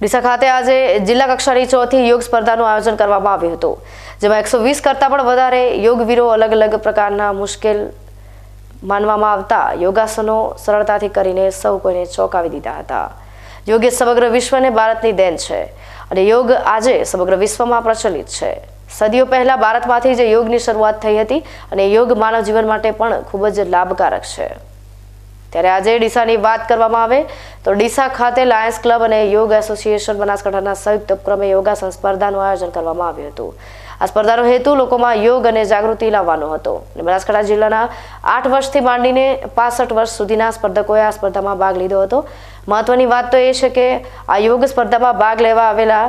ડીસા ખાતે આજે જિલ્લા કક્ષાની ચોથી યોગ સ્પર્ધાનું આયોજન કરવામાં આવ્યું હતું, જેમાં એકસો વીસ કરતાં પણ વધારે યોગવીરો અલગ અલગ પ્રકારના મુશ્કેલ માનવામાં આવતા યોગાસનો સરળતાથી કરીને સૌ કોઈને ચોંકાવી દીધા હતા. યોગ એ સમગ્ર વિશ્વને ભારતની દેન છે અને યોગ આજે સમગ્ર વિશ્વમાં પ્રચલિત છે. સદીઓ પહેલા ભારતમાંથી જે યોગની શરૂઆત થઈ હતી અને યોગ માનવ જીવન માટે પણ ખૂબ જ લાભકારક છે. ત્યારે આજે ડીસાની વાત કરવામાં આવે તો ડીસા ખાતે લાયન્સ ક્લબ અને યોગ એસોસિએશન બનાસકાંઠાના સંયુક્ત ઉપક્રમે યોગાસન સ્પર્ધાનું આયોજન કરવામાં આવ્યું હતું. આ સ્પર્ધાનો હેતુ લોકોમાં યોગ અને જાગૃતિ લાવવાનો હતો. અને બનાસકાંઠા જિલ્લાના આઠ વર્ષથી માંડીને પાસઠ વર્ષ સુધીના સ્પર્ધકોએ આ સ્પર્ધામાં ભાગ લીધો હતો. મહત્વની વાત તો એ છે કે આ યોગ સ્પર્ધામાં ભાગ લેવા આવેલા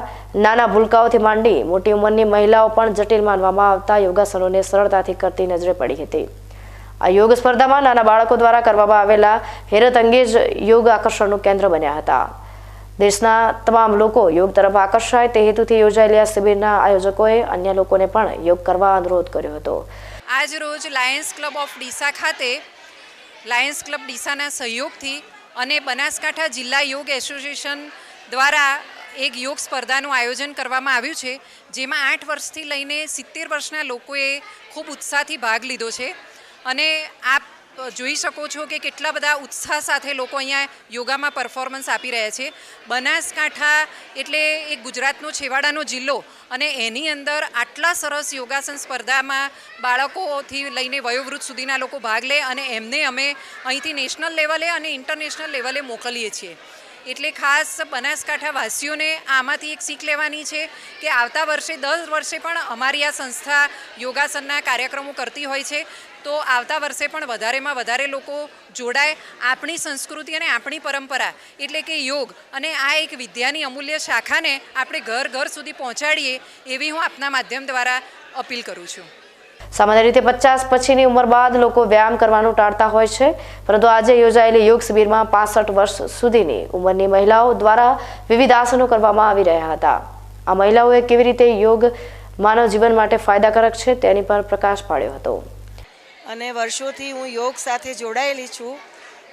નાના ભૂલકાઓથી માંડી મોટી ઉંમરની મહિલાઓ પણ જટિલ માનવામાં આવતા યોગાસનોને સરળતાથી કરતી નજરે પડી હતી. આ યોગ સ્પર્ધામાં નાના બાળકો દ્વારા કરવામાં આવેલા હેરત અંગે જ યોગ આકર્ષણનું કેન્દ્ર બન્યા હતા. દેશના તમામ લોકો યોગ તરફ આકર્ષાય તે હેતુથી યોજાયેલી આ શિબિરના આયોજકોએ અન્ય લોકોને પણ યોગ કરવા અનુરોધ કર્યો હતો. આજ રોજ લાયન્સ ક્લબ ઓફ ડીસા ખાતે, લાયન્સ ક્લબ ડીસાના સહયોગથી અને બનાસકાંઠા જિલ્લા યોગ એસોસિએશન દ્વારા એક યોગ સ્પર્ધાનું આયોજન કરવામાં આવ્યું છે, જેમાં આઠ વર્ષથી લઈને સિત્તેર વર્ષના લોકોએ ખૂબ ઉત્સાહથી ભાગ લીધો છે. અને આપ જોઈ શકો છો કે કેટલા બધા ઉત્સાહ સાથે લોકો અહીંયા યોગામાં પરફોર્મન્સ આપી રહ્યા છે. બનાસકાંઠા એટલે એક ગુજરાતનો છેવાડાનો જિલ્લો અને એની અંદર આટલા સરસ યોગાસન સ્પર્ધામાં બાળકોથી લઈને વયોવૃદ્ધ સુધીના લોકો ભાગ લે અને એમને અમે અહીંથી નેશનલ લેવલે અને ઇન્ટરનેશનલ લેવલે મોકલીએ છીએ. એટલે ખાસ બનાસકાંઠા વાસીઓને આમાંથી એક શીખ લેવાની છે કે આવતા વર્ષે, દર વર્ષે પણ અમારી આ સંસ્થા યોગાસનના કાર્યક્રમો કરતી હોય છે. તો આવતા વર્ષે પણ વધારેમાં વધારે લોકો જોડાય આપણી સંસ્કૃતિ અને આપણી પરંપરા. એટલે કે યોગ અને આ એક વિદ્યાની અમૂલ્ય શાખાને આપણે ઘર ઘર સુધી પહોંચાડીએ એવી હું આપના માધ્યમ દ્વારા અપીલ કરું છું. સામાન્ય રીતે પચાસ પછીની ઉંમર બાદ લોકો વ્યાયામ કરવાનું ટાળતા હોય છે. પરંતુ આજે યોજાયેલી યોગ શિબિરમાં પાસઠ વર્ષ સુધીની ઉંમરની મહિલાઓ દ્વારા વિવિધ આસનો કરવામાં આવી રહ્યા હતા. આ મહિલાઓએ કેવી રીતે યોગ માનવ જીવન માટે ફાયદાકારક છે તેની પર પ્રકાશ પાડ્યો હતો. અને વર્ષોથી હું યોગ સાથે જોડાયેલી છું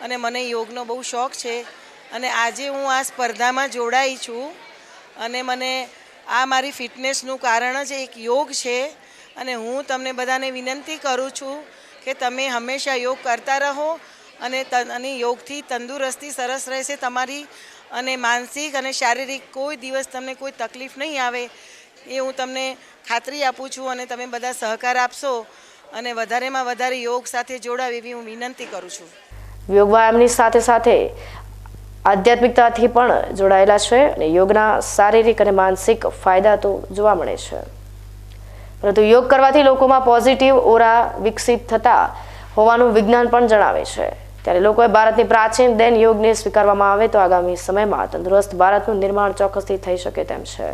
અને મને યોગનો બહુ શોખ છે. અને આજે હું આ સ્પર્ધામાં જોડાઈ છું. અને મને આ મારી ફિટનેસનું કારણ જ એક યોગ છે. અને હું તમને બધાને વિનંતી કરું છું કે તમે હંમેશા યોગ કરતા રહો અને અને યોગથી તંદુરસ્તી સરસ રહેશે તમારી અને માનસિક અને શારીરિક કોઈ દિવસ તમને કોઈ તકલીફ નહીં આવે એ હું તમને ખાતરી આપું છું અને તમે બધા સહકાર આપશો અને વધારેમાં વધારે યોગ સાથે જોડાવ એવી હું વિનંતી કરું છું. યોગ વ્યાયામની સાથે સાથે આધ્યાત્મિકતાથી પણ જોડાયેલા છે અને યોગના શારીરિક અને માનસિક ફાયદા તો જોવા મળે છે. પરંતુ યોગ કરવાથી લોકોમાં પોઝિટિવ ઓરા વિકસિત થતા હોવાનું વિજ્ઞાન પણ જણાવે છે. ત્યારે લોકોએ ભારતની પ્રાચીન દેન યોગને સ્વીકારવામાં આવે તો આગામી સમયમાં તંદુરસ્ત ભારતનું નિર્માણ ચોક્કસથી થઈ શકે તેમ છે.